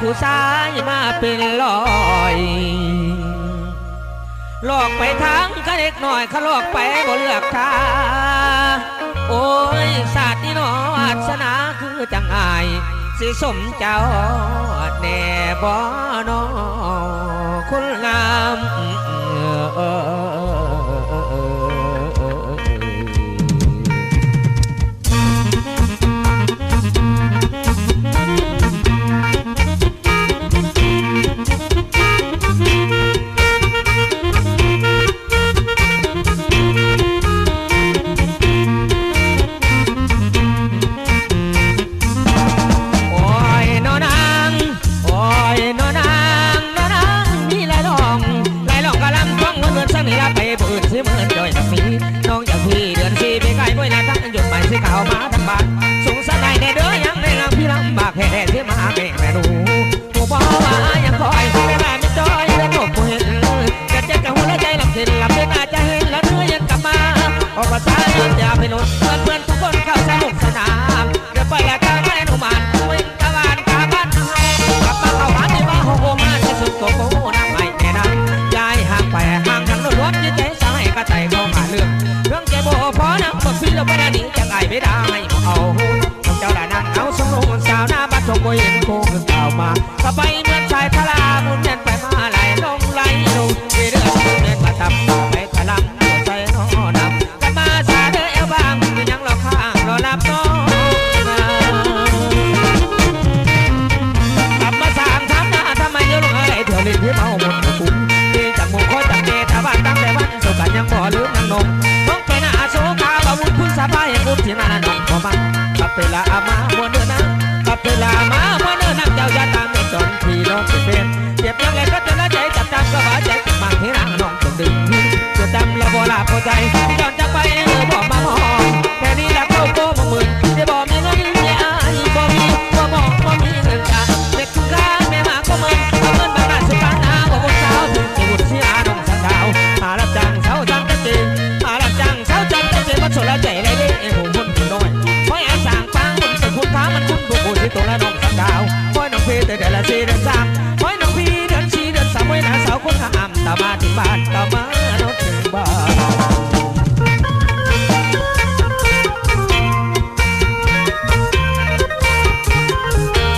ผู้ชายมาเป็นลอยหลอกไปทางก็เล็กหน่อยเขาหลอกไปบนเลือกทาโอ้ยศาสตร์นี่นออาสนาคือจังไอสิสมเจ้าแน่บ่นอคนงามเออ พอหนักบักฟิลบาราดีจังไอไม่ได้เอาเจ้าด่านังเอาสมรงสาวหน้าบัดชมก็เห็นโคงเก่ามาก็ไปเมื่อชายทลาบุญเงินไปมาไหลลงไหลลงเรื่อยๆเงินมาทับไปขลังใจน้องนำกันมาสาเธอเอวบางยังรอข้างรอรับน้องเล่นเพื่อเอาหมดกุ้งที่จากหมูข้อจากเจตาบ้านตั้งแต่วันสุกันยังบ่ลืมนางนมน้อง abaye mutina na mama kapela ama mwana na kapela ama mwana na jauja tameton pilo kepena tula nong sang te la si